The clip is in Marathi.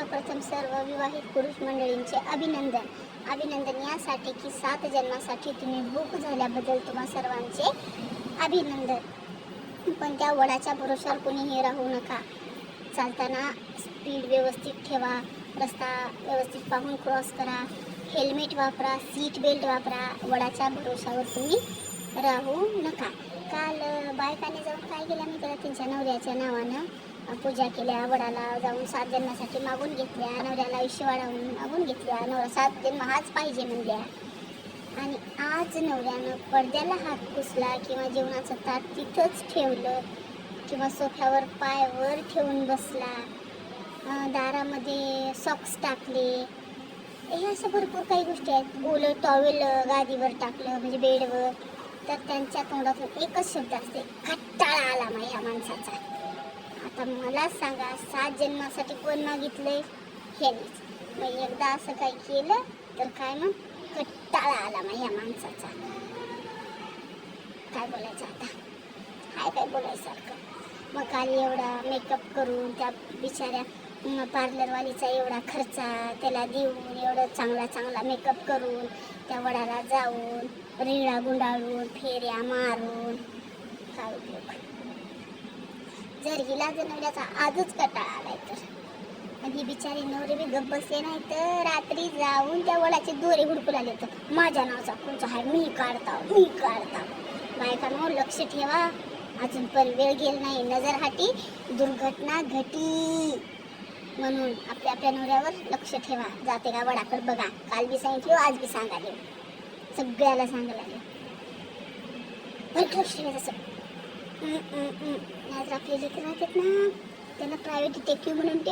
सर्वप्रथम सर्व विवाहित पुरुष मंडळींचे अभिनंदन. अभिनंदन यासाठी की सात जन्मासाठी तुम्ही भूक झाल्याबद्दल तुम्हा सर्वांचे अभिनंदन. पण त्या वडाच्या भरोशावर कुणीही राहू नका. चालताना स्पीड व्यवस्थित ठेवा रस्ता व्यवस्थित पाहून क्रॉस करा हेल्मेट वापरा सीट बेल्ट वापरा वडाच्या भरोशावर तुम्ही राहू नका. काल बायकाने जाऊन काय केलं मी त्याला त्यांच्या नवऱ्याच्या नावानं पूजा केल्या वडाला जाऊन सात जन्मासाठी मागून घेतल्या नवऱ्याला आयुष्य वाढवून मागून घेतल्या नवरा सात जन्म हाच पाहिजे म्हणल्या. आणि आज नवऱ्यानं पडद्याला हात पुसला किंवा जेवणाचं ताट तिथंच ठेवलं किंवा सोफ्यावर पाय वर ठेवून बसला. दारामध्ये सॉक्स टाकले. हे असं भरपूर काही गोष्टी आहेत. ओलं टॉवेल गादीवर टाकलं म्हणजे बेडवर. तर त्यांच्या तोंडातून एकच शब्द असते कट्टाळा आला माझ्या माणसाचा. आता मला सांगा सात जन्मासाठी कोण मागितलंय? ह्यानेच मग एकदा असं काही केलं तर काय मग? कट्टाळा आला मग या माणसाचा. काय बोलायचं आता? काय काय बोलायसारखं? मग काल एवढा मेकअप करून त्या बिचाऱ्या पार्लरवालीचा एवढा खर्चा त्याला देऊन एवढं चांगला चांगला मेकअप करून त्या वडाला जाऊन रिळा गुंडाळून फेऱ्या मारून काय उपयोग? जर हिला जन्मल्याचा आजच कटाळा आलाय तर. आणि ही बिचारी नवरे बी गप्प बसले नाही तर रात्री जाऊन त्या वडाचे दोरे हुडकू लागले तर माझ्या नावाचा कोणचा हाय मी काढता मी काढता. बायकांनो लक्ष ठेवा. अजून पण वेळ गेल नाही. नजर हाटी दुर्घटना घटी. म्हणून आपल्या आपल्या नवऱ्यावर लक्ष ठेवा. जाते का वडाकडे बघा. काल बी सांगितलं आज बी सांगाले सगळ्याला सांगायला लक्ष ठेवायचं नाही नाहीतर आपले लेकर राहतात ना. त्यांना प्रायव्हेट डिटेक्टिव्ह म्हणून